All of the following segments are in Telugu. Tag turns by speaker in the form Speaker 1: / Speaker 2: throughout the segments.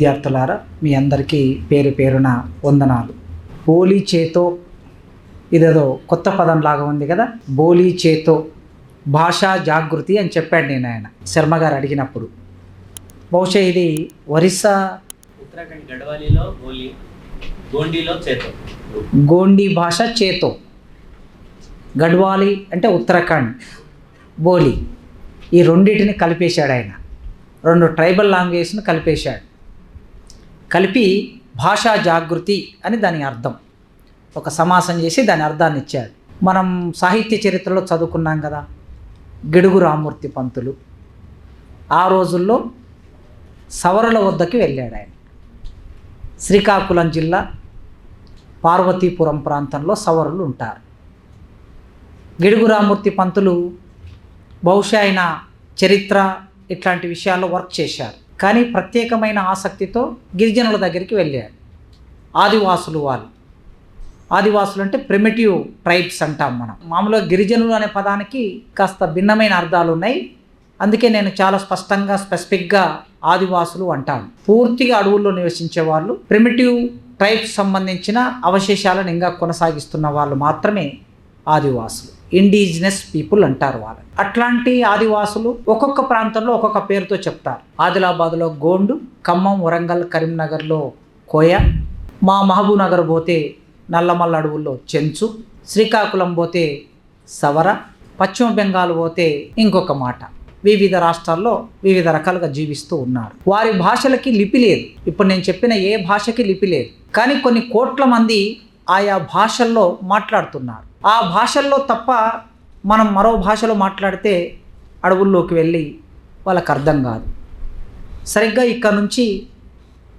Speaker 1: విద్యార్థులారా మీ అందరికీ పేరు పేరున వందనాలు. బోలీ చేతో ఇదేదో కొత్త పదం లాగా ఉంది కదా? బోలీ చేతో భాషా జాగృతి అని చెప్పాడు నేను ఆయన శర్మ గారు అడిగినప్పుడు. బహుశా ఇది ఒరిస్సా
Speaker 2: ఉత్తరాఖండ్ గడ్వాలీలో గోలీ గోండీలో చేతో.
Speaker 1: గోండి భాష చేతో. గడ్వాలి అంటే ఉత్తరాఖండ్ బోలి. ఈ రెండింటిని కలిపేశాడు ఆయన. రెండు ట్రైబల్ లాంగ్వేజ్ను కలిపేశాడు. కలిపి భాషా జాగృతి అని దాని అర్థం. ఒక సమాసం చేసి దాని అర్థాన్ని ఇచ్చాడు మనం సాహిత్య చరిత్రలో చదువుకున్నాం కదా గిడుగు రామూర్తి పంతులు. ఆ రోజుల్లో సవరుల వద్దకి వెళ్ళాడు ఆయన. శ్రీకాకుళం జిల్లా పార్వతీపురం ప్రాంతంలో సవరులు ఉంటారు. గిడుగు రామూర్తి పంతులు బహుశా ఆయన చరిత్ర ఇట్లాంటి విషయాల్లో వర్క్ చేశారు. కానీ ప్రత్యేకమైన ఆసక్తితో గిరిజనుల దగ్గరికి వెళ్ళారు. ఆదివాసులు వాళ్ళు. ఆదివాసులు అంటే ప్రిమిటివ్ ట్రైబ్స్ అంటాం మనం. మామూలుగా గిరిజనులు అనే పదానికి కాస్త భిన్నమైన అర్థాలు ఉన్నాయి. అందుకే నేను చాలా స్పష్టంగా స్పెసిఫిక్గా ఆదివాసులు అంటాను. పూర్తిగా అడవుల్లో నివసించే వాళ్ళు ప్రిమిటివ్ ట్రైబ్స్ సంబంధించిన అవశేషాలను ఇంకా కొనసాగిస్తున్న వాళ్ళు మాత్రమే ఆదివాసులు. ఇండిజినస్ పీపుల్ అంటారు వాళ్ళని. అట్లాంటి ఆదివాసులు ఒక్కొక్క ప్రాంతంలో ఒక్కొక్క పేరుతో చెప్తారు. ఆదిలాబాద్లో గోండు ఖమ్మం వరంగల్ కరీంనగర్లో కోయ మా మహబూబ్నగర్ పోతే నల్లమల్ల అడవుల్లో చెంచు శ్రీకాకుళం పోతే సవర పశ్చిమ బెంగాల్ పోతే ఇంకొక మాట. వివిధ రాష్ట్రాల్లో వివిధ రకాలుగా జీవిస్తూ ఉన్నారు. వారి భాషలకి లిపి లేదు. ఇప్పుడు నేను చెప్పిన ఏ భాషకి లిపి లేదు. కానీ కొన్ని కోట్ల మంది ఆయా భాషల్లో మాట్లాడుతున్నారు. ఆ భాషల్లో తప్ప మనం మరో భాషలో మాట్లాడితే అడవుల్లోకి వెళ్ళి వాళ్ళకి అర్థం కాదు. సరిగ్గా ఇక్కడ నుంచి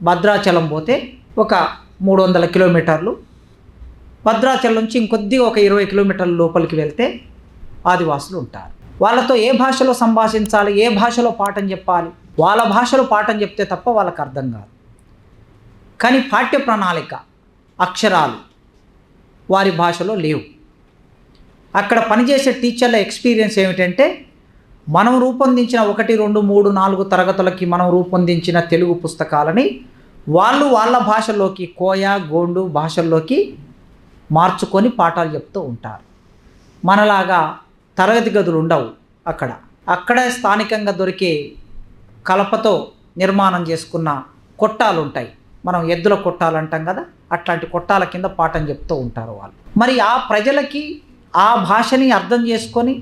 Speaker 1: భద్రాచలం పోతే ఒక మూడు వందల కిలోమీటర్లు. భద్రాచలం నుంచి ఇంకొద్దిగా ఒక ఇరవై కిలోమీటర్ల లోపలికి వెళ్తే ఆదివాసులు ఉంటారు. వాళ్ళతో ఏ భాషలో సంభాషించాలి ఏ భాషలో పాఠం చెప్పాలి వాళ్ళ భాషలో పాఠం చెప్తే తప్ప వాళ్ళకి అర్థం కాదు. కానీ పాఠ్య ప్రణాళిక అక్షరాలు వారి భాషలో లేవు. అక్కడ పనిచేసే టీచర్ల ఎక్స్పీరియన్స్ ఏమిటంటే మనం రూపొందించిన ఒకటి రెండు మూడు నాలుగు తరగతులకి మనం రూపొందించిన తెలుగు పుస్తకాలని వాళ్ళు వాళ్ళ భాషలోకి కోయ గోండు భాషల్లోకి మార్చుకొని పాఠాలు చెప్తూ ఉంటారు. మనలాగా తరగతి గదులు ఉండవు అక్కడ. అక్కడే స్థానికంగా దొరికే కలపతో నిర్మాణం చేసుకున్న కొట్టాలు ఉంటాయి మనం ఎద్దుల కొట్టాలంటాం కదా? అట్లాంటి కొట్టాల కింద పాఠం చెప్తూ ఉంటారు వాళ్ళు. మరి ఆ ప్రజలకి ఆ భాషని అర్థం చేసుకొని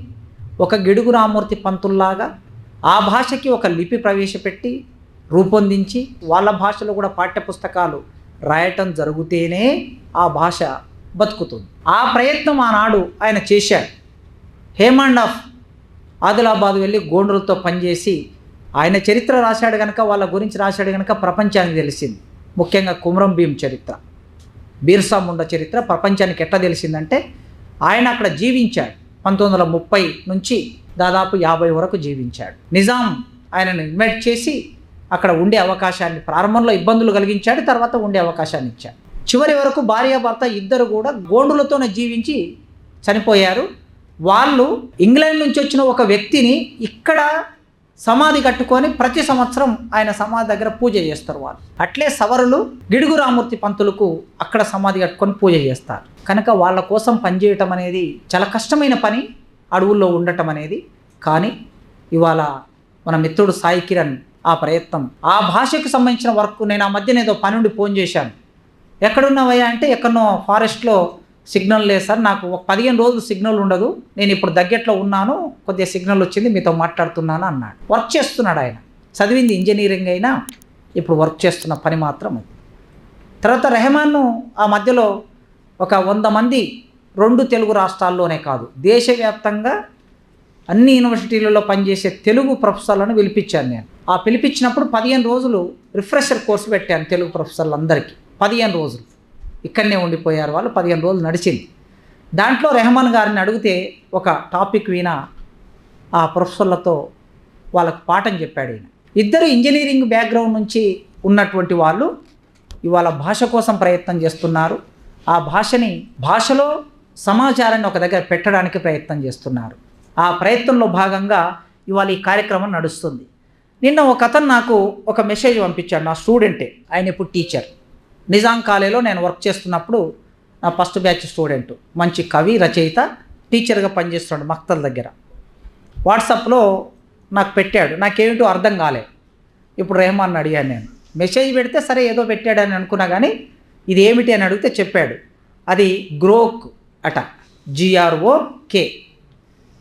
Speaker 1: ఒక గిడుగు రామూర్తి పంతుల్లాగా ఆ భాషకి ఒక లిపి ప్రవేశపెట్టి రూపొందించి వాళ్ళ భాషలో కూడా పాఠ్యపుస్తకాలు రాయటం జరుగుతేనే ఆ భాష బతుకుతుంది. ఆ ప్రయత్నం ఆనాడు ఆయన చేశాడు. హేమండ్ ఆఫ్ ఆదిలాబాద్ వెళ్ళి గోండ్రులతో పనిచేసి ఆయన చరిత్ర రాశాడు కనుక వాళ్ళ గురించి రాశాడు కనుక ప్రపంచానికి తెలిసింది. ముఖ్యంగా కుమరం భీం చరిత్ర. బీర్సా ముండ చరిత్ర ప్రపంచానికి ఎట్లా తెలిసిందంటే ఆయన అక్కడ జీవించాడు. పంతొమ్మిది వందల ముప్పై నుంచి దాదాపు యాభై వరకు జీవించాడు. నిజాం ఆయనను ఇన్వైట్ చేసి అక్కడ ఉండే అవకాశాన్ని ప్రారంభంలో ఇబ్బందులు కలిగించాడు తర్వాత ఉండే అవకాశాన్ని ఇచ్చాడు. చివరి వరకు భార్యాభర్త ఇద్దరు కూడా గోండులతోనే జీవించి చనిపోయారు. వాళ్ళు ఇంగ్లాండ్ నుంచి వచ్చిన ఒక వ్యక్తిని ఇక్కడ సమాధి కట్టుకొని ప్రతి సంవత్సరం ఆయన సమాధి దగ్గర పూజ చేస్తారు వాళ్ళు. అట్లే సవరులు గిడుగు రామూర్తి పంతులకు అక్కడ సమాధి కట్టుకొని పూజ చేస్తారు. కనుక వాళ్ళ కోసం పనిచేయటం అనేది చాలా కష్టమైన పని అడవుల్లో ఉండటం అనేది. కానీ ఇవాళ మన మిత్రుడు సాయి కిరణ్ ఆ ప్రయత్నం ఆ భాషకు సంబంధించిన వర్క్ నేను ఆ మధ్య ఏదో పని నుండి ఫోన్ చేశాను. ఎక్కడున్నావయ్యా అంటే ఎక్కడో ఫారెస్ట్లో సిగ్నల్ లేదు సార్. నాకు ఒక పదిహేను రోజులు సిగ్నల్ ఉండదు. నేను ఇప్పుడు దగ్గట్లో ఉన్నాను. కొద్దిగా సిగ్నల్ వచ్చింది. మీతో మాట్లాడుతున్నాను అన్నాడు. వర్క్ చేస్తున్నాడు ఆయన. చదివింది ఇంజనీరింగ్ అయినా ఇప్పుడు వర్క్ చేస్తున్న పని మాత్రం తర్వాత రెహమాన్ను ఆ మధ్యలో ఒక వంద మంది రెండు తెలుగు రాష్ట్రాల్లోనే కాదు దేశవ్యాప్తంగా అన్ని యూనివర్సిటీలలో పనిచేసే తెలుగు ప్రొఫెసర్లను పిలిపించాను నేను. ఆ పిలిపించినప్పుడు పదిహేను రోజులు రిఫ్రెషర్ కోర్సు పెట్టాను తెలుగు ప్రొఫెసర్లందరికీ. పదిహేను రోజులు. ఇక్కడనే ఉండిపోయారు వాళ్ళు పదిహేను రోజులు నడిచింది. దాంట్లో రెహమాన్ గారిని అడిగితే ఒక టాపిక్ విన ఆ ప్రొఫెసర్లతో వాళ్ళకు పాఠం చెప్పాడు ఈయన. ఇద్దరు ఇంజనీరింగ్ బ్యాక్గ్రౌండ్ నుంచి ఉన్నటువంటి వాళ్ళు ఇవాళ భాష కోసం ప్రయత్నం చేస్తున్నారు. ఆ భాషని భాషలో సమాచారాన్ని ఒక దగ్గర పెట్టడానికి ప్రయత్నం చేస్తున్నారు. ఆ ప్రయత్నంలో భాగంగా ఇవాళ ఈ కార్యక్రమం నడుస్తుంది. నిన్న ఒక అతను నాకు ఒక మెసేజ్ పంపించాడు నా స్టూడెంటే ఆయన ఇప్పుడు టీచర్. నిజాం కాలేజీలో నేను వర్క్ చేస్తున్నప్పుడు నా ఫస్ట్ బ్యాచ్ స్టూడెంట్ మంచి కవి రచయిత టీచర్గా పనిచేస్తున్నాడు మక్తల్ దగ్గర. వాట్సాప్లో నాకు పెట్టాడు నాకేమిటో అర్థం కాలే. ఇప్పుడు రెహమాన్ అడిగాను నేను మెసేజ్ పెడితే సరే ఏదో పెట్టాడని అనుకున్నా కానీ ఇది ఏమిటి అని అడిగితే చెప్పాడు అది గ్రోక్ అట జిఆర్ఓ కే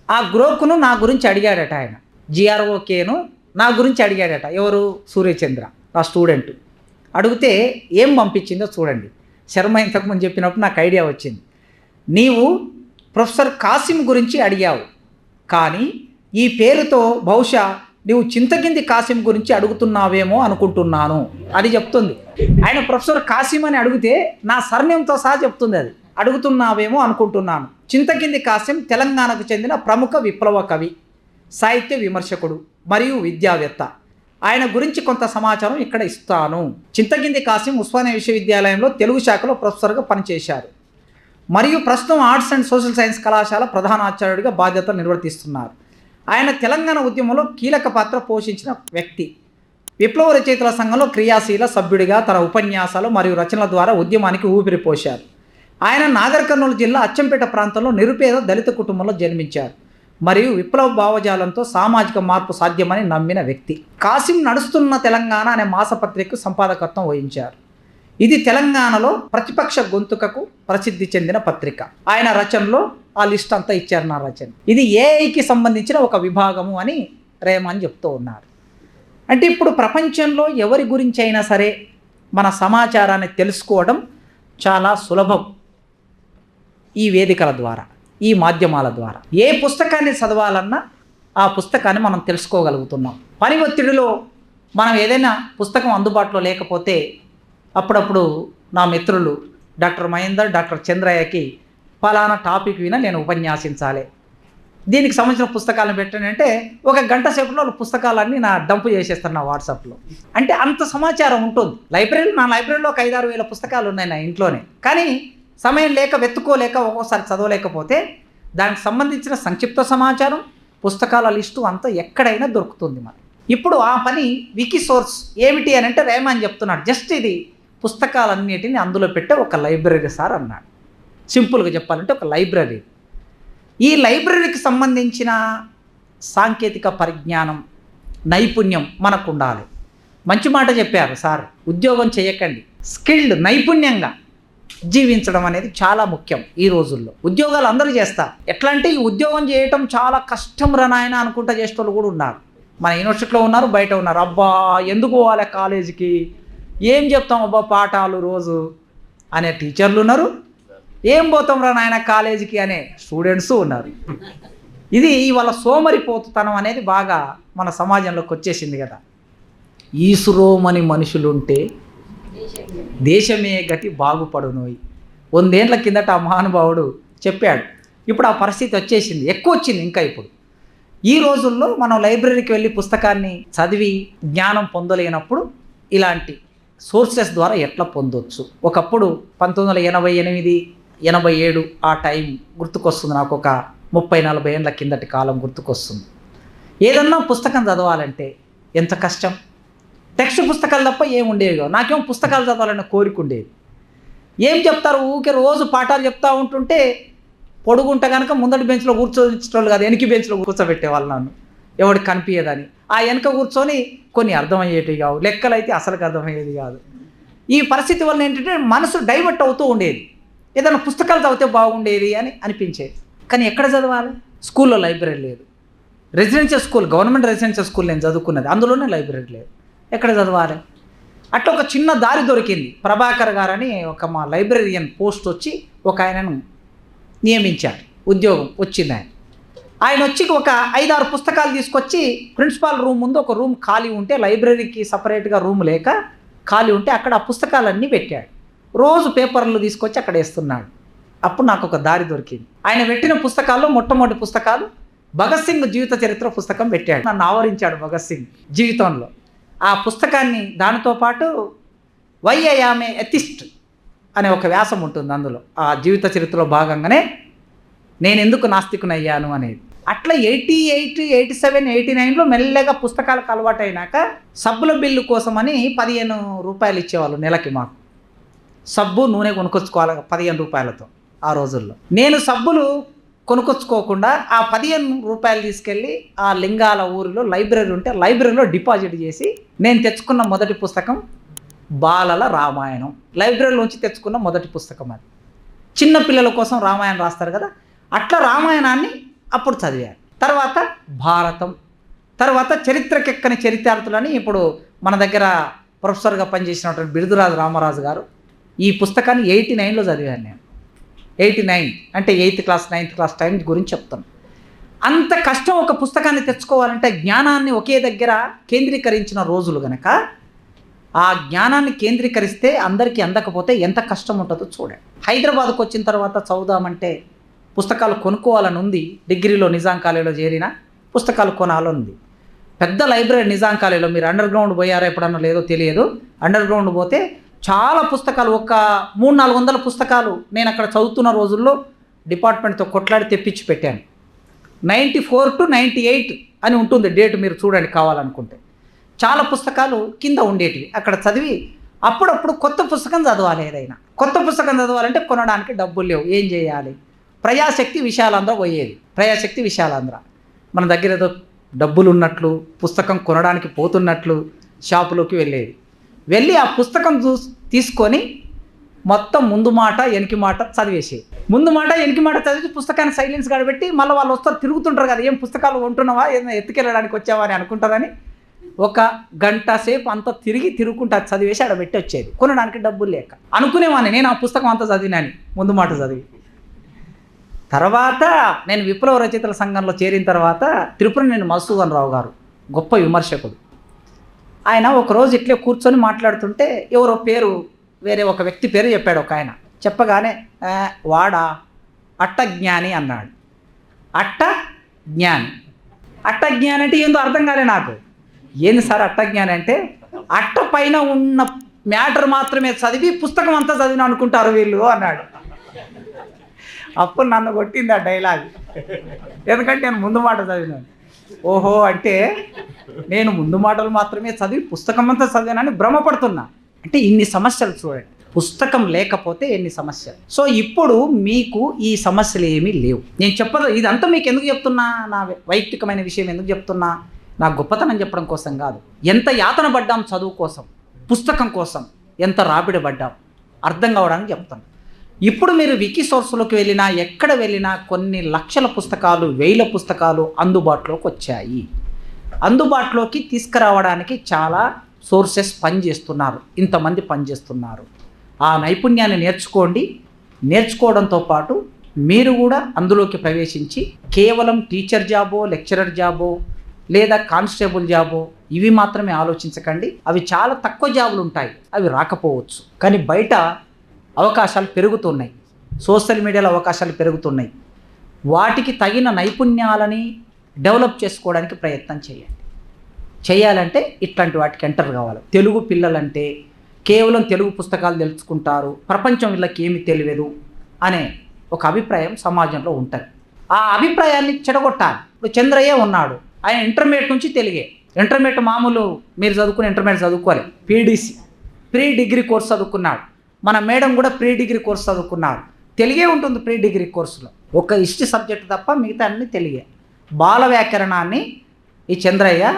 Speaker 1: ఆ గ్రోక్ను నా గురించి అడిగాడట ఆయన జిఆర్ఓ కేను నా గురించి అడిగాడట ఎవరు? సూర్యచంద్ర నా స్టూడెంట్. అడిగితే ఏం పంపించిందో చూడండి. శర్మ ఇంతకుముందు చెప్పినప్పుడు నాకు ఐడియా వచ్చింది. నీవు ప్రొఫెసర్ కాసిం గురించి అడిగావు. కానీ ఈ పేరుతో బహుశా నీవు చింతకింది కాసిం గురించి అడుగుతున్నావేమో అనుకుంటున్నాను అని చెప్తుంది. ఆయన ప్రొఫెసర్ కాసిం అని అడిగితే నా సర్నేమ్తో సహా చెప్తుంది అది. అడుగుతున్నావేమో అనుకుంటున్నాను. చింతకింది కాసిం తెలంగాణకు చెందిన ప్రముఖ విప్లవ కవి సాహిత్య విమర్శకుడు మరియు విద్యావేత్త. ఆయన గురించి కొంత సమాచారం ఇక్కడ ఇస్తాను. చింతకింది కాసిం ఉస్మానియా విశ్వవిద్యాలయంలో తెలుగు శాఖలో ప్రొఫెసర్గా పనిచేశారు. మరియు ప్రస్తుతం ఆర్ట్స్ అండ్ సోషల్ సైన్స్ కళాశాల ప్రధాన ఆచార్యుడిగా బాధ్యతలు నిర్వర్తిస్తున్నారు. ఆయన తెలంగాణ ఉద్యమంలో కీలక పాత్ర పోషించిన వ్యక్తి. విప్లవ రచయితల సంఘంలో క్రియాశీల సభ్యుడిగా తన ఉపన్యాసాలు మరియు రచనల ద్వారా ఉద్యమానికి ఊపిరి పోశారు. ఆయన నాగర్ కర్నూలు జిల్లా అచ్చంపేట ప్రాంతంలో నిరుపేద దళిత కుటుంబంలో జన్మించారు. మరియు విప్లవ భావజాలంతో సామాజిక మార్పు సాధ్యమని నమ్మిన వ్యక్తి. కాసిం నడుస్తున్న తెలంగాణ అనే మాసపత్రికకు సంపాదకత్వం వహించారు. ఇది తెలంగాణలో ప్రతిపక్ష గొంతుకకు ప్రసిద్ధి చెందిన పత్రిక. ఆయన రచనలో ఆ లిస్ట్ అంతా ఇచ్చారు నా రచన. ఇది ఏఐకి సంబంధించిన ఒక విభాగము అని రేమన్ చెప్తూ ఉన్నారు. అంటే ఇప్పుడు ప్రపంచంలో ఎవరి గురించి అయినా సరే మన సమాచారాన్ని తెలుసుకోవడం చాలా సులభం ఈ వేదికల ద్వారా. ఈ మాధ్యమాల ద్వారా. ఏ పుస్తకాన్ని చదవాలన్నా ఆ పుస్తకాన్ని మనం తెలుసుకోగలుగుతున్నాం. పని ఒత్తిడిలో మనం ఏదైనా పుస్తకం అందుబాటులో లేకపోతే అప్పుడప్పుడు నా మిత్రులు డాక్టర్ మహేందర్ డాక్టర్ చంద్రయ్యకి ఫలానా టాపిక్ విన నేను ఉపన్యాసించాలి. దీనికి సంబంధించిన పుస్తకాలను పెట్టానంటే ఒక గంట సేపులో వాళ్ళు పుస్తకాలన్నీ నా డంప్ చేసేస్తాను నా వాట్సాప్లో. అంటే అంత సమాచారం ఉంటుంది. లైబ్రరీ నా లైబ్రరీలో ఒక ఐదారు వేల పుస్తకాలు ఉన్నాయి నా ఇంట్లోనే. కానీ సమయం లేక వెతుక్కోలేక ఒక్కోసారి చదవలేకపోతే దానికి సంబంధించిన సంక్షిప్త సమాచారం పుస్తకాల లిస్టు అంతా ఎక్కడైనా దొరుకుతుంది మనకి ఇప్పుడు ఆ పని వికీ సోర్స్ ఏమిటి అని అంటే రేమాన్ చెప్తున్నాడు. జస్ట్ ఇది పుస్తకాలన్నిటిని అందులో పెట్టే ఒక లైబ్రరీ సార్ అన్నాడు. సింపుల్గా చెప్పాలంటే ఒక లైబ్రరీ. ఈ లైబ్రరీకి సంబంధించిన సాంకేతిక పరిజ్ఞానం నైపుణ్యం మనకు ఉండాలి మంచి మాట చెప్పారు సార్. ఉద్యోగం చేయకండి. స్కిల్డ్ నైపుణ్యంగా జీవించడం అనేది చాలా ముఖ్యం ఈ రోజుల్లో. ఉద్యోగాలు అందరూ చేస్తారు ఎట్లా అంటే ఈ ఉద్యోగం చేయటం చాలా కష్టం రనాయన అనుకుంటా చేసేటోళ్ళు కూడా ఉన్నారు. మన యూనివర్సిటీలో ఉన్నారు బయట ఉన్నారు. అబ్బా ఎందుకు పోవాలి కాలేజీకి? ఏం చెప్తాం అబ్బా పాఠాలు రోజు? అనే టీచర్లు ఉన్నారు. ఏం పోతాం రా నాయన కాలేజీకి అనే స్టూడెంట్స్ ఉన్నారు. ఇది ఇవాళ సోమరిపోతుతనం అనేది బాగా మన సమాజంలోకి వచ్చేసింది కదా. ఈసురోమని మనుషులుంటే దేశమే గతి బాగుపడునోయి. వందేండ్ల కిందట ఆ మహానుభావుడు చెప్పాడు ఇప్పుడు ఆ పరిస్థితి వచ్చేసింది ఎక్కువ వచ్చింది ఇంకా ఇప్పుడు. ఈ రోజుల్లో మనం లైబ్రరీకి వెళ్ళి పుస్తకాన్ని చదివి జ్ఞానం పొందలేనప్పుడు ఇలాంటి సోర్సెస్ ద్వారా ఎట్లా పొందొచ్చు? ఒకప్పుడు పంతొమ్మిది వందల ఎనభై ఎనిమిది ఎనభై ఏడు ఆ టైం గుర్తుకొస్తుంది నాకు ఒక ముప్పై నలభై ఏళ్ళ కిందటి కాలం గుర్తుకొస్తుంది. ఏదన్నా పుస్తకం చదవాలంటే ఎంత కష్టం? టెక్స్ట్ పుస్తకాలు తప్ప ఏమి ఉండేవి కావు. నాకేమో పుస్తకాలు చదవాలన్న కోరిక ఉండేది. ఏం చెప్తారు? ఊకే రోజు పాఠాలు చెప్తూ ఉంటుంటే పొడుగుంట కనుక ముందటి బెంచ్లో కూర్చోచ్చేటోళ్ళు కాదు వెనక బెంచ్లో కూర్చోబెట్టేవాళ్ళు నన్ను. ఎవరికి కనిపించదని ఆ వెనక కూర్చొని కొన్ని అర్థమయ్యేటివి కావు. లెక్కలు అయితే అసలుకి అర్థమయ్యేది కాదు. ఈ పరిస్థితి వల్ల ఏంటంటే మనసు డైవర్ట్ అవుతూ ఉండేది. ఏదైనా పుస్తకాలు చదివితే బాగుండేది అని అనిపించేది. కానీ ఎక్కడ చదవాలి? స్కూల్లో లైబ్రరీ లేదు. Residential school government residential school నేను చదువుకున్నది అందులోనే లైబ్రరీ లేదు. ఎక్కడ చదవాలి? అట్లా ఒక చిన్న దారి దొరికింది. ప్రభాకర్ గారని ఒక మా లైబ్రరీయన్ పోస్ట్ వచ్చి ఒక ఆయనను నియమించారు ఉద్యోగం వచ్చింది ఆయన. ఆయన వచ్చి ఒక ఐదారు పుస్తకాలు తీసుకొచ్చి ప్రిన్సిపాల్ రూమ్ ముందు ఒక రూమ్ ఖాళీ ఉంటే లైబ్రరీకి సపరేట్గా రూమ్ లేక ఖాళీ ఉంటే అక్కడ ఆ పుస్తకాలన్నీ పెట్టాడు. రోజు పేపర్లు తీసుకొచ్చి అక్కడ వేస్తున్నాడు. అప్పుడు నాకు ఒక దారి దొరికింది. ఆయన పెట్టిన పుస్తకాల్లో మొట్టమొదటి పుస్తకాలు భగత్ సింగ్ జీవిత చరిత్ర పుస్తకం పెట్టాడు. నన్ను ఆవరించాడు భగత్ సింగ్ జీవితంలో. ఆ పుస్తకాన్ని దానితో పాటు వై ఐఆమె ఎథిస్ట్ అనే ఒక వ్యాసం ఉంటుంది అందులో. ఆ జీవిత చరిత్రలో భాగంగానే నేను ఎందుకు నాస్తికునయ్యాను అనేది. అట్లా eighty eight eighty seven eighty నైన్లో మెల్లగా పుస్తకాలకు అలవాటైనాక సబ్బుల బిల్లు కోసమని పదిహేను రూపాయలు ఇచ్చేవాళ్ళు నెలకి మాకు. సబ్బు నూనె కొనుక్కొచ్చుకోవాలి పదిహేను రూపాయలతో ఆ రోజుల్లో. నేను సబ్బులు కొనుక్కొచ్చుకోకుండా ఆ పదిహేను రూపాయలు తీసుకెళ్ళి ఆ లింగాల ఊరిలో లైబ్రరీ ఉంటే లైబ్రరీలో డిపాజిట్ చేసి నేను తెచ్చుకున్న మొదటి పుస్తకం బాలల రామాయణం. లైబ్రరీలోంచి తెచ్చుకున్న మొదటి పుస్తకం అది. చిన్న పిల్లల కోసం రామాయణం రాస్తారు కదా అట్లా రామాయణాన్ని అప్పుడు చదివాను తర్వాత భారతం తర్వాత చరిత్రకెక్కని చరిత్రార్థులని ఇప్పుడు మన దగ్గర ప్రొఫెసర్గా పనిచేసినటువంటి బిరుదురాజు రామరాజు గారు ఈ పుస్తకాన్ని ఎయిటీ నైన్లో చదివాను నేను. ఎయిటీ నైన్ అంటే eighth class ninth class time గురించి చెప్తాను. అంత కష్టం ఒక పుస్తకాన్ని తెచ్చుకోవాలంటే జ్ఞానాన్ని ఒకే దగ్గర కేంద్రీకరించిన రోజులు గనక ఆ జ్ఞానాన్ని కేంద్రీకరిస్తే అందరికీ అందకపోతే ఎంత కష్టం ఉంటుందో చూడండి. హైదరాబాద్కు వచ్చిన తర్వాత చదువుదామంటే పుస్తకాలు కొనుక్కోవాలని ఉంది డిగ్రీలో నిజాం కాలేజీలో చేరిన పుస్తకాలు కొనాలని ఉంది పెద్ద లైబ్రరీ నిజాం కాలేజీలో మీరు అండర్ గ్రౌండ్ పోయారో ఎప్పుడన్నా లేదో తెలియదు. అండర్ గ్రౌండ్ పోతే చాలా పుస్తకాలు ఒక మూడు నాలుగు వందల పుస్తకాలు నేను అక్కడ చదువుతున్న రోజుల్లో డిపార్ట్మెంట్తో కొట్లాడి తెప్పించి పెట్టాను. Ninety four to ninety eight అని ఉంటుంది డేట్ మీరు చూడండి కావాలనుకుంటే. చాలా పుస్తకాలు కింద ఉండేటివి. అక్కడ చదివి అప్పుడప్పుడు కొత్త పుస్తకం చదవాలి ఏదైనా. కొత్త పుస్తకం చదవాలంటే కొనడానికి డబ్బులు లేవు. ఏం చేయాలి? ప్రజాశక్తి విశాలాంధ్ర పోయేది. ప్రజాశక్తి విశాలాంధ్ర. మన దగ్గర ఏదో డబ్బులు ఉన్నట్లు పుస్తకం కొనడానికి పోతున్నట్లు షాపులోకి వెళ్ళేది. వెళ్ళి ఆ పుస్తకం చూ తీసుకొని మొత్తం ముందు మాట వెనక మాట చదివేసి. ముందు మాట వెనక మాట చదివి పుస్తకాన్ని సైలెన్స్ కాబట్టి మళ్ళీ వాళ్ళు వస్తారు తిరుగుతుంటారు కదా ఏం పుస్తకాలు ఉంటున్నావా ఏదైనా ఎత్తుకెళ్ళడానికి వచ్చావా? అని అనుకుంటారని ఒక గంట సేపు అంతా తిరిగి తిరుగుకుంటా చదివేసి ఆడ పెట్టి వచ్చేది కొనడానికి డబ్బులు లేక. అనుకునేవాడిని నేను ఆ పుస్తకం అంతా చదివినాను ముందు మాట చదివి. తర్వాత నేను విప్లవ రచయితల సంఘంలో చేరిన తర్వాత తిరుపతి నేను మధుసూదన్ రావు గారు గొప్ప విమర్శకుడు. ఆయన ఒకరోజు ఇట్లే కూర్చొని మాట్లాడుతుంటే ఎవరో పేరు వేరే ఒక వ్యక్తి పేరు చెప్పాడు ఒక ఆయన. చెప్పగానే వాడా? అట్ట జ్ఞాని అన్నాడు. అట్ట జ్ఞాని అట్ట జ్ఞాని అంటే ఏందో అర్థం కాలే నాకు. ఏంది సార్ అట్ట జ్ఞాని అంటే అట్ట పైన ఉన్న మ్యాటర్ మాత్రమే చదివి పుస్తకం అంతా చదివిన అనుకుంటారు వీళ్ళు అన్నాడు. అప్పుడు నన్ను కొట్టింది ఆ డైలాగ్. ఎందుకంటే నేను ముందు మాట చదివినాను. ఓహో అంటే నేను ముందు మాటలు మాత్రమే చదివి పుస్తకం అంతా చదివానని భ్రమపడుతున్నా. అంటే ఇన్ని సమస్యలు చూడండి. పుస్తకం లేకపోతే ఎన్ని సమస్యలు? సో ఇప్పుడు మీకు ఈ సమస్యలు ఏమీ లేవు. నేను చెప్పదు ఇదంతా మీకు ఎందుకు చెప్తున్నా? నా వైయక్తికమైన విషయం ఎందుకు చెప్తున్నా? నా గొప్పతనం చెప్పడం కోసం కాదు. ఎంత యాతన పడ్డాం చదువు కోసం పుస్తకం కోసం ఎంత రాబిడి పడ్డాం? అర్థం కావడానికి చెప్తాను ఇప్పుడు మీరు వికీ సోర్స్లోకి వెళ్ళినా ఎక్కడ వెళ్ళినా కొన్ని లక్షల పుస్తకాలు వేల పుస్తకాలు అందుబాటులోకి వచ్చాయి. అందుబాటులోకి తీసుకురావడానికి చాలా సోర్సెస్ పనిచేస్తున్నారు. ఇంతమంది పనిచేస్తున్నారు. ఆ నైపుణ్యాన్ని నేర్చుకోండి. నేర్చుకోవడంతో పాటు మీరు కూడా అందులోకి ప్రవేశించి కేవలం టీచర్ జాబో లెక్చరర్ జాబో లేదా కానిస్టేబుల్ జాబో ఇవి మాత్రమే ఆలోచించకండి. అవి చాలా తక్కువ జాబులు ఉంటాయి అవి రాకపోవచ్చు. కానీ బయట అవకాశాలు పెరుగుతున్నాయి. సోషల్ మీడియాలో అవకాశాలు పెరుగుతున్నాయి. వాటికి తగిన నైపుణ్యాలని డెవలప్ చేసుకోవడానికి ప్రయత్నం చేయండి. చేయాలంటే ఇట్లాంటి వాటికి ఎంటర్ కావాలి. తెలుగు పిల్లలంటే కేవలం తెలుగు పుస్తకాలు తెలుసుకుంటారు. ప్రపంచం వీళ్ళకి ఏమి తెలియదు అనే ఒక అభిప్రాయం సమాజంలో ఉంటుంది. ఆ అభిప్రాయాన్ని చెడగొట్టాలి. ఇప్పుడు చంద్రయ్య ఉన్నాడు. ఆయన ఇంటర్మీడియట్ నుంచి తెలుగే. ఇంటర్మీడియట్ మామూలు మీరు చదువుకుని ఇంటర్మీడియట్ చదువుకోవాలి. పీడీసీ. ప్రీ డిగ్రీ కోర్స్ చదువుకున్నాడు. మన మేడం కూడా ప్రీ డిగ్రీ కోర్స్ చదువుకున్నారు. తెలుగే ఉంటుంది ప్రీ డిగ్రీ కోర్సులో. ఒక హిస్టరీ సబ్జెక్ట్ తప్ప మిగతా అన్ని తెలుగే. బాల వ్యాకరణాన్ని ఈ చంద్రయ్య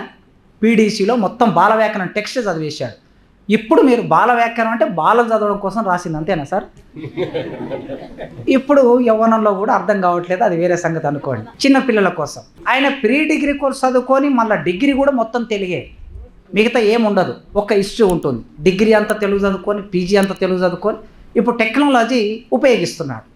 Speaker 1: పీడీసీలో మొత్తం బాల వ్యాకరణం టెక్స్ట్ చదివేశాడు. ఇప్పుడు మీరు బాల వ్యాకరణం అంటే బాలం చదవడం కోసం రాసింది అంతేనా సార్? ఇప్పుడు యవ్వనంలో కూడా అర్థం కావట్లేదు అది వేరే సంగతి అనుకోండి. చిన్న పిల్లల కోసం. ఆయన ప్రీ డిగ్రీ కోర్స్ చదువుకొని మళ్ళీ డిగ్రీ కూడా మొత్తం తెలుగే. మిగతా ఏముండదు. ఒక ఇష్యూ ఉంటుంది. డిగ్రీ అంతా తెలుగు చదువుకొని పీజీ అంతా తెలుగు చదువుకొని ఇప్పుడు టెక్నాలజీ ఉపయోగిస్తున్నాడు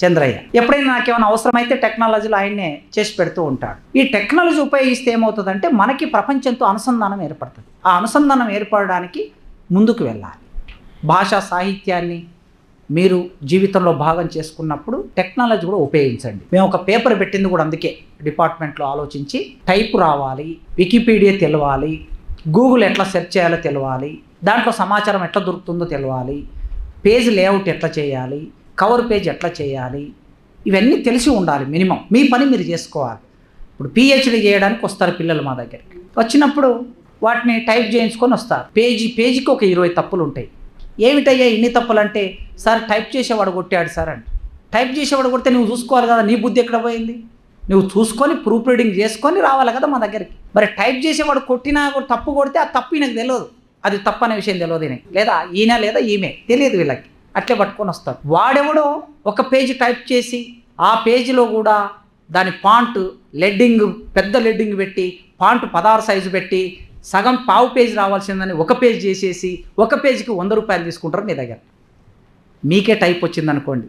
Speaker 1: చంద్రయ్య. ఎప్పుడైనా నాకేమైనా అవసరమైతే టెక్నాలజీలో ఆయన్నే చేసి పెడుతూ ఉంటాడు. ఈ టెక్నాలజీ ఉపయోగిస్తే ఏమవుతుందంటే మనకి ప్రపంచంతో అనుసంధానం ఏర్పడుతుంది. ఆ అనుసంధానం ఏర్పడడానికి ముందుకు వెళ్ళాలి. భాషా సాహిత్యాన్ని మీరు జీవితంలో భాగం చేసుకున్నప్పుడు టెక్నాలజీ కూడా ఉపయోగించండి. మేము ఒక పేపర్ పెట్టింది కూడా అందుకే డిపార్ట్మెంట్లో ఆలోచించి టైప్ రావాలి వికీపీడియా తెలవాలి గూగుల్ ఎట్లా సెర్చ్ చేయాలో తెలవాలి. దాంట్లో సమాచారం ఎట్లా దొరుకుతుందో తెలవాలి. పేజ్ లేఅవుట్ ఎట్లా చేయాలి? కవర్ పేజ్ ఎట్లా చేయాలి? ఇవన్నీ తెలిసి ఉండాలి మినిమం మీ పని మీరు చేసుకోవాలి. ఇప్పుడు పిహెచ్డి చేయడానికి వస్తారు పిల్లలు మా దగ్గరికి. వచ్చినప్పుడు వాటిని టైప్ చేయించుకొని వస్తారు. పేజీ పేజీకి ఒక ఇరవై తప్పులు ఉంటాయి. ఏమిటయ్యా ఇన్ని తప్పులు అంటే సార్ టైప్ చేసేవాడు కొట్టాడు సార్ అంటే. టైప్ చేసేవాడు కొడితే నువ్వు చూసుకోవాలి కదా నీ బుద్ధి ఎక్కడ పోయింది? నువ్వు చూసుకొని ప్రూఫ్ రీడింగ్ చేసుకొని రావాలి కదా మా దగ్గరికి. మరి టైప్ చేసేవాడు కొట్టినా కూడా తప్పు కొడితే ఆ తప్పు ఈయనకు తెలియదు. అది తప్పు అనే విషయం తెలియదు ఈయనకి. లేదా ఈయన లేదా ఈమె. తెలియదు వీళ్ళకి. అట్లే పట్టుకొని వస్తాడు. వాడెవడో ఒక పేజీ టైప్ చేసి ఆ పేజీలో కూడా దాని పాంట్ లెడ్డింగ్ పెద్ద లెడ్డింగ్ పెట్టి పాంట్ పదహారు సైజు పెట్టి సగం పావు పేజీ రావాల్సిందని ఒక పేజ్ చేసేసి ఒక పేజీకి వంద రూపాయలు తీసుకుంటారు మీ దగ్గర. మీకే టైప్ వచ్చిందనుకోండి.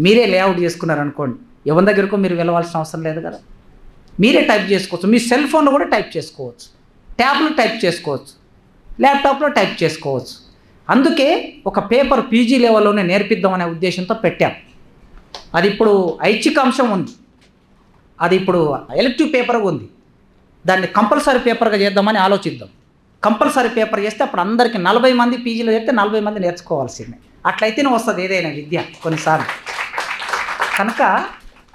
Speaker 1: మీరే లేఅవుట్ చేసుకున్నారు అనుకోండి ఎవరి దగ్గరకో మీరు వెళ్ళవలసిన అవసరం లేదు కదా. మీరే టైప్ చేసుకోవచ్చు. మీ సెల్ ఫోన్లో కూడా టైప్ చేసుకోవచ్చు. ట్యాబ్లో టైప్ చేసుకోవచ్చు. ల్యాప్టాప్లో టైప్ చేసుకోవచ్చు. అందుకే ఒక పేపర్ పీజీ లెవెల్లోనే నేర్పిద్దామనే ఉద్దేశంతో పెట్టాం. అది ఇప్పుడు ఐచ్ఛిక అంశం ఉంది. అది ఇప్పుడు ఎలక్టివ్ పేపర్గా ఉంది. దాన్ని కంపల్సరీ పేపర్గా చేద్దామని ఆలోచిద్దాం. కంపల్సరీ పేపర్ చేస్తే అప్పుడు అందరికీ నలభై మంది పీజీలో చేస్తే నలభై మంది నేర్చుకోవాల్సిందే. అట్లయితేనే వస్తుంది ఏదైనా విద్య కొన్నిసార్లు. కనుక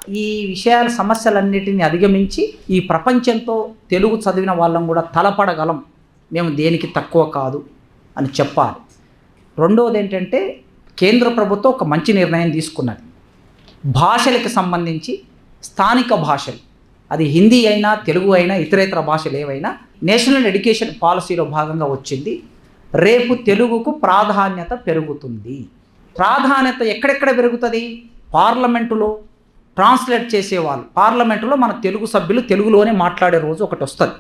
Speaker 1: ఈ విషయాల సమస్యలన్నిటిని అధిగమించి ఈ ప్రపంచంతో తెలుగు చదివిన వాళ్ళం కూడా తలపడగలం. మేము దేనికి తక్కువ కాదు అని చెప్పాలి. రెండవది ఏంటంటే కేంద్ర ప్రభుత్వం ఒక మంచి నిర్ణయం తీసుకున్నది. భాషలకు సంబంధించి స్థానిక భాషలు. అది హిందీ అయినా తెలుగు అయినా ఇతరేతర భాషలు ఏవైనా నేషనల్ ఎడ్యుకేషన్ పాలసీలో భాగంగా వచ్చింది. రేపు తెలుగుకు ప్రాధాన్యత పెరుగుతుంది. ప్రాధాన్యత ఎక్కడెక్కడ పెరుగుతుంది? పార్లమెంటులో ట్రాన్స్లేట్ చేసేవాళ్ళు. పార్లమెంటులో మన తెలుగు సభ్యులు తెలుగులోనే మాట్లాడే రోజు ఒకటి వస్తుంది.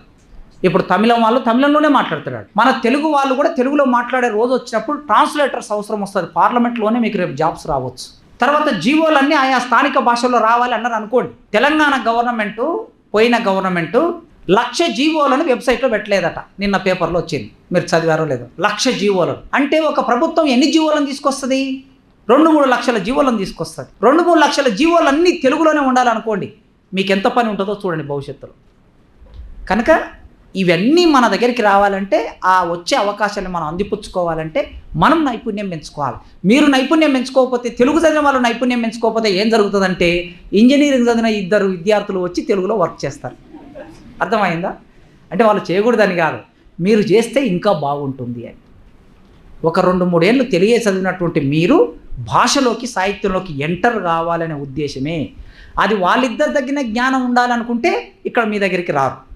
Speaker 1: ఇప్పుడు తమిళం వాళ్ళు తమిళంలోనే మాట్లాడుతున్నాడు మన తెలుగు వాళ్ళు కూడా తెలుగులో మాట్లాడే రోజు వచ్చినప్పుడు ట్రాన్స్లేటర్స్ అవసరం వస్తుంది. పార్లమెంట్లోనే మీకు రేపు జాబ్స్ రావచ్చు. తర్వాత జీవోలన్నీ ఆయా స్థానిక భాషల్లో రావాలి అన్నారు అనుకోండి. తెలంగాణ గవర్నమెంటు పోయిన గవర్నమెంటు లక్ష జీవోలను వెబ్సైట్లో పెట్టలేదట. నిన్న పేపర్లో వచ్చింది. మీరు చదివారో లేదో. లక్ష జీవోలను. అంటే ఒక ప్రభుత్వం ఎన్ని జీవోలను తీసుకొస్తుంది? రెండు మూడు లక్షల జీవోలను తీసుకొస్తుంది. రెండు మూడు లక్షల జీవోలన్నీ తెలుగులోనే ఉండాలనుకోండి మీకు ఎంత పని ఉంటుందో చూడండి భవిష్యత్తులో. కనుక ఇవన్నీ మన దగ్గరికి రావాలంటే ఆ వచ్చే అవకాశాన్ని మనం అందిపుచ్చుకోవాలంటే మనం నైపుణ్యం పెంచుకోవాలి. మీరు నైపుణ్యం పెంచుకోకపోతే తెలుగు చదివిన వాళ్ళు నైపుణ్యం పెంచుకోకపోతే ఏం జరుగుతుందంటే ఇంజనీరింగ్ చదివిన ఇద్దరు విద్యార్థులు వచ్చి తెలుగులో వర్క్ చేస్తారు. అర్థమైందా? అంటే వాళ్ళు చేయకూడదని కాదు. మీరు చేస్తే ఇంకా బాగుంటుంది అని. ఒక రెండు మూడేళ్ళు తెలియ చదివినటువంటి మీరు భాషలోకి సాహిత్యంలోకి ఎంటర్ కావాలనే ఉద్దేశమే. అది వాళ్ళిద్దరి తగ్గిన జ్ఞానం ఉండాలనుకుంటే ఇక్కడ మీ దగ్గరికి రారు.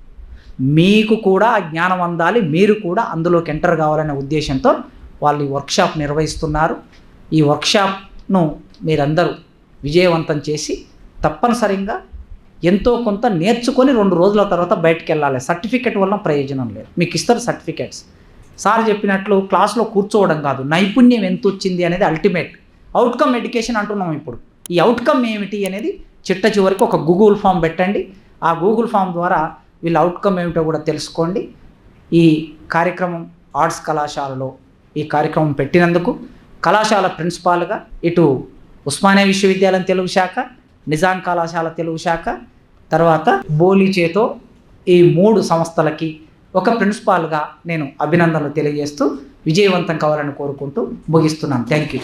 Speaker 1: మీకు కూడా ఆ జ్ఞానం అందాలి మీరు కూడా అందులోకి ఎంటర్ కావాలనే ఉద్దేశంతో వాళ్ళు ఈ వర్క్షాప్ నిర్వహిస్తున్నారు. ఈ వర్క్షాప్ను మీరందరూ విజయవంతం చేసి తప్పనిసరిగా ఎంతో కొంత నేర్చుకొని రెండు రోజుల తర్వాత బయటకు వెళ్ళాలి. సర్టిఫికెట్ వల్ల ప్రయోజనం లేదు. మీకు ఇస్తారు సర్టిఫికెట్స్. సార్ చెప్పినట్లు క్లాస్లో కూర్చోవడం కాదు. నైపుణ్యం ఎంత వచ్చింది అనేది అల్టిమేట్. అవుట్కమ్ ఎడ్యుకేషన్ అంటున్నాం ఇప్పుడు. ఈ అవుట్కమ్ ఏమిటి అనేది చిట్ట చివరికి ఒక గూగుల్ ఫామ్ పెట్టండి. ఆ గూగుల్ ఫామ్ ద్వారా వీళ్ళ అవుట్కమ్ ఏమిటో కూడా తెలుసుకోండి. ఈ కార్యక్రమం ఆర్ట్స్ కళాశాలలో ఈ కార్యక్రమం పెట్టినందుకు కళాశాల ప్రిన్సిపాల్గా ఇటు ఉస్మానియా విశ్వవిద్యాలయం తెలుగు శాఖ నిజాం కళాశాల తెలుగు శాఖ తర్వాత బోలీ చేతో ఈ మూడు సంస్థలకి ఒక ప్రిన్సిపాల్గా నేను అభినందనలు తెలియజేస్తూ విజయవంతం కావాలని కోరుకుంటూ ముగిస్తున్నాను. Thank you